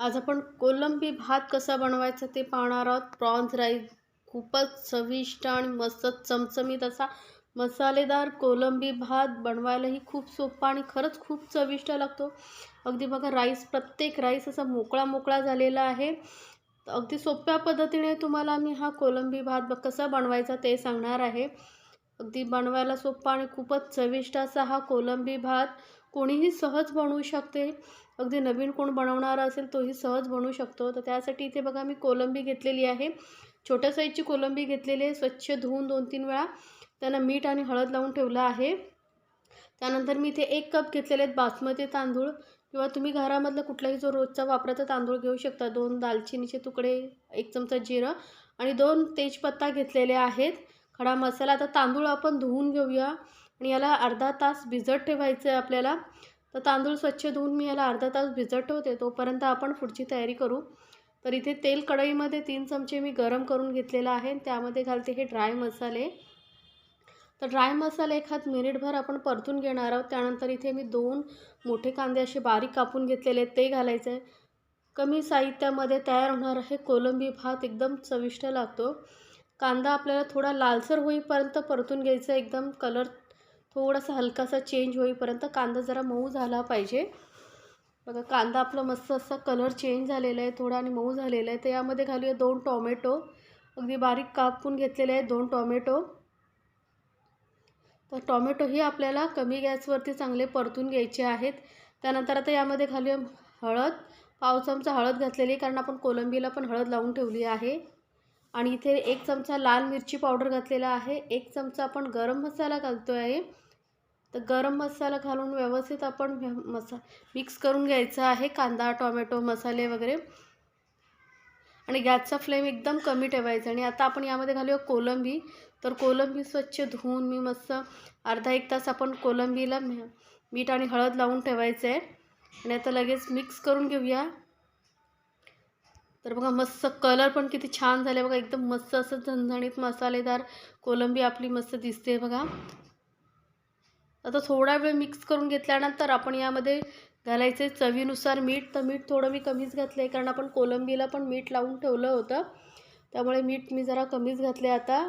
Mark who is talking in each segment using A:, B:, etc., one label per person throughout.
A: आज आपण कोलंबी भात कसा बनवायचा ते पाहणार आहोत. प्रॉन्स राईस खूपच चविष्ट आणि मस्त चमचमीत असा मसालेदार कोलंबी भात बनवायलाही खूप सोपा आणि खरंच खूप चविष्ट लागतो. अगदी बघा राईस प्रत्येक राईस असा मोकळा मोकळा झालेला आहे. अगदी सोप्या पद्धतीने तुम्हाला मी हा कोलंबी भात कसा बनवायचा ते सांगणार आहे. अगदी बनवायला सोपा आणि खूपच चविष्ट असा हा कोलंबी भात. कोणीही सहज बनवू शकते. अगदी नवीन कोण बनवणारा असेल तोही सहज बनवू शकतो. तर त्यासाठी इथे बघा मी कोलंबी घेतलेली आहे. छोट्या साईजची कोलंबी घेतलेली आहे. स्वच्छ धुवून दोन तीन वेळा त्यांना मीठ आणि हळद लावून ठेवलं आहे. त्यानंतर मी इथे एक कप घेतलेले आहेत बासमती तांदूळ किंवा तुम्ही घरामधलं कुठलाही जो रोजचा वापराचा तांदूळ घेऊ शकता. दोन दालचिनीचे तुकडे एक चमचा जिरं आणि दोन तेजपत्ता घेतलेले आहेत. खडा मसाला आता तांदूळ आपण धुवून घेऊया. आणि याला अर्धा तास भिजत ठेवायचं आहे आपल्याला. तर तांदूळ स्वच्छ धुवून मी याला अर्धा तास भिजत ठेवते. तोपर्यंत आपण पुढची तयारी करू. तर इथे तेल कढईमध्ये तीन चमचे मी गरम करून घेतलेलं आहे. त्यामध्ये घालते हे ड्राय मसाले. तर ड्राय मसाले एखाद मिनिटभर आपण परतून घेणार आहोत. त्यानंतर इथे मी दोन मोठे कांदे असे बारीक कापून घेतलेले ते घालायचे आहे कमी साहित्यामध्ये तयार होणार आहे कोलंबी भात. एकदम चविष्ट लागतो. कांदा आपल्याला थोडा लालसर होईपर्यंत परतून घ्यायचा. एकदम कलर थोडासा हलकासा चेंज होईपर्यंत कांदा जरा मऊ झाला पाहिजे. बघा कांदा आपला मस्त असा कलर चेंज झालेला आहे थोडा आणि मऊ झालेला आहे. तर यामध्ये घालूया दोन टॉमॅटो. अगदी बारीक कापून घेतलेले आहेत दोन टॉमॅटो. तर टॉमॅटोही आपल्याला कमी गॅसवरती चांगले परतून घ्यायचे आहेत. त्यानंतर आता यामध्ये घालूया हळद. पाव चमचा हळद घातलेली आहे कारण आपण कोलंबीला पण हळद लावून ठेवली आहे. आणि इथे एक चमचा लाल मिरची पावडर घातलेला आहे. एक चमचा आपण गरम मसाला घालतो आहे तर गरम मसाला घालून व्यवस्थित आपण मसा मिक्स करून घ्यायचा आहे. कांदा टोमॅटो मसाले वगैरे. आणि गॅसचा फ्लेम एकदम कमी ठेवायचा. आणि आता आपण यामध्ये घालूया कोलंबी. तर कोलंबी स्वच्छ धुवून मी मस्त अर्धा एक तास आपण कोलंबीला मीठ आणि हळद लावून ठेवायचं आहे आणि आता लगेच मिक्स करून घेऊया. तर बघा मस्त कलर पण किती छान झाले. बघा एकदम मस्त असं झणझणीत मसालेदार कोलंबी आपली मस्त दिसते बघा. आता थोडा वेळ मिक्स करून घेतल्यानंतर आपण यामध्ये घालायचे चवीनुसार मीठ. तर मीठ थोडं मी कमीच घातलं आहे कारण आपण कोलंबीला पण मीठ लावून ठेवलं होतं. त्यामुळे मीठ मी जरा कमीच घातले आता.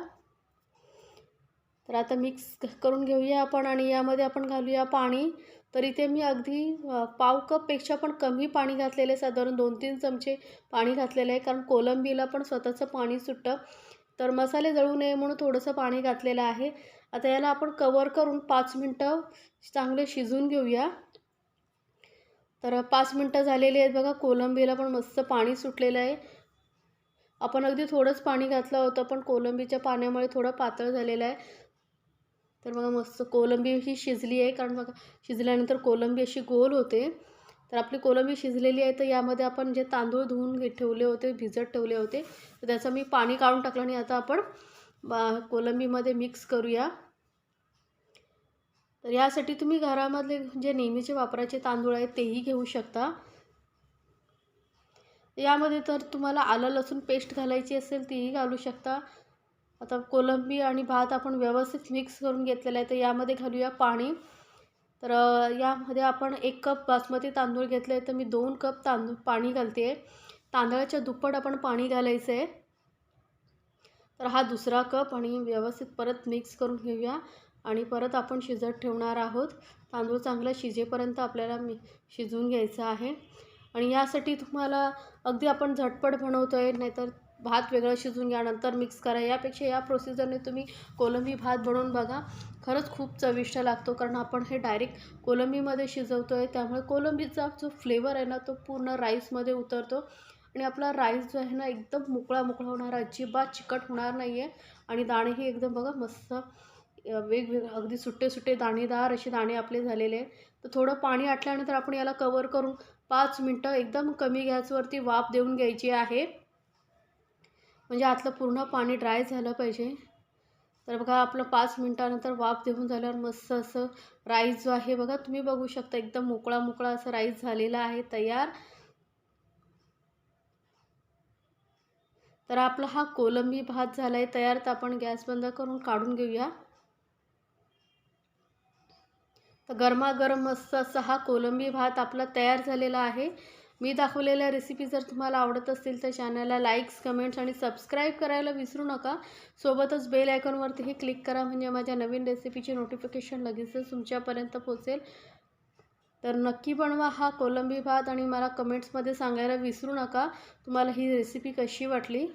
A: तर आता मिक्स करून घेऊया आपण आणि यामध्ये आपण घालूया पाणी. तर इथे मी अगदी पाव कपपेक्षा पण कमी पाणी घातलेलं आहे. साधारण दोन तीन चमचे पाणी घातलेलं आहे कारण कोलंबीला पण स्वतःचं पाणी सुटतं. तर मसाले जळू नये म्हणून थोडंसं पाणी घातलेलं आहे. आता याला आपण कवर करून पाच मिनटं चांगले शिजून घेऊया. तर पाच मिनटं झालेली आहेत बघा कोलंबीला पण मस्त पाणी सुटलेलं आहे. आपण अगदी थोडंच पाणी घातलं होतं पण कोलंबीच्या पाण्यामुळे थोडं पातळ झालेलं आहे. तर बघा मस्त कोलंबी ही शिजली आहे कारण बघा शिजल्यानंतर कोलंबी अशी गोल होते. तर आपली कोलंबी शिजलेली आहे तर यामध्ये आपण जे तांदूळ धुवून घे ठेवले होते भिजत ठेवले होते तर त्याचं मी पाणी काढून टाकलं आणि आता आपण कोलंबीमध्ये मिक्स करूया. तर यासाठी तुम्ही घरामधले जे नेहमीचे वापरायचे तांदूळ आहेत तेही घेऊ शकता. यामध्ये तर तुम्हाला आलं लसूण पेस्ट घालायची असेल तीही घालू शकता. आता कोलंबी आणि भात आपण व्यवस्थित मिक्स करून घेतलेला आहे तर यामध्ये घालूया पाणी. तर यामध्ये आपण एक कप बासमती तांदूळ घेतले तर मी दोन कप तांदूळ पाणी घालते. आहे तांदळाच्या दुप्पट आपण पाणी घालायचं आहे तर हा दुसरा कप आणि व्यवस्थित परत मिक्स करून घेऊया. आणि परत आपण शिजत ठेवणार आहोत. तांदूळ चांगला शिजेपर्यंत आपल्याला मी शिजवून घ्यायचं आहे. आणि यासाठी तुम्हाला अगदी आपण झटपट बनवतो आहे नाहीतर भात वेगळं शिजून घ्या नंतर मिक्स करा. यापेक्षा या प्रोसिजरने तुम्ही कोलंबी भात बनवून बघा. खरंच खूप चविष्ट लागतो कारण आपण हे डायरेक्ट कोलंबीमध्ये शिजवतो आहे त्यामुळे कोलंबीचा जो फ्लेवर आहे ना तो पूर्ण राईसमध्ये उतरतो. आणि आपला राईस जो आहे ना एकदम मोकळा मोकळा होणार अजिबात चिकट होणार नाही आहे आणि दाणेही एकदम बघा मस्त वेगवेगळे अगदी सुट्टे सुट्टे दाणेदार असे दाणे आपले झालेले आहेत. तर थोडं पाणी आटल्यानंतर आपण याला कवर करून पाच मिनटं एकदम कमी गॅसवरती वाफ देऊन घ्यायची आहे. म्हणजे आतलं पूर्ण पाणी ड्राय झालं पाहिजे. तर बघा आपलं पाच मिनटानंतर वाफ देऊन झाल्यावर मस्त असं राईस जो आहे बघा तुम्ही बघू शकता एकदम मोकळा मोकळा असं राईस झालेला आहे तयार. तर आपला हा कोलंबी भात झाला आहे तयार तर आपण गॅस बंद करून काढून घेऊया. तर गरमागरम मस्त असा हा कोलंबी भात आपला तयार झालेला आहे. मी दाखवलेल्या रेसिपी जर तुम्हाला आवडत असतील तर चॅनलला लाईक्स कमेंट्स आणि सबस्क्राईब करायला विसरू नका. सोबतच बेल आयकॉनवरतीही क्लिक करा म्हणजे माझ्या नवीन रेसिपीचे नोटिफिकेशन लगेचच तुमच्यापर्यंत पोहोचेल. तर नक्की बनवा हा कोलंबी भात आणि मला कमेंट्समध्ये सांगायला विसरू नका. तुम्हाला ही रेसिपी कशी वाटली?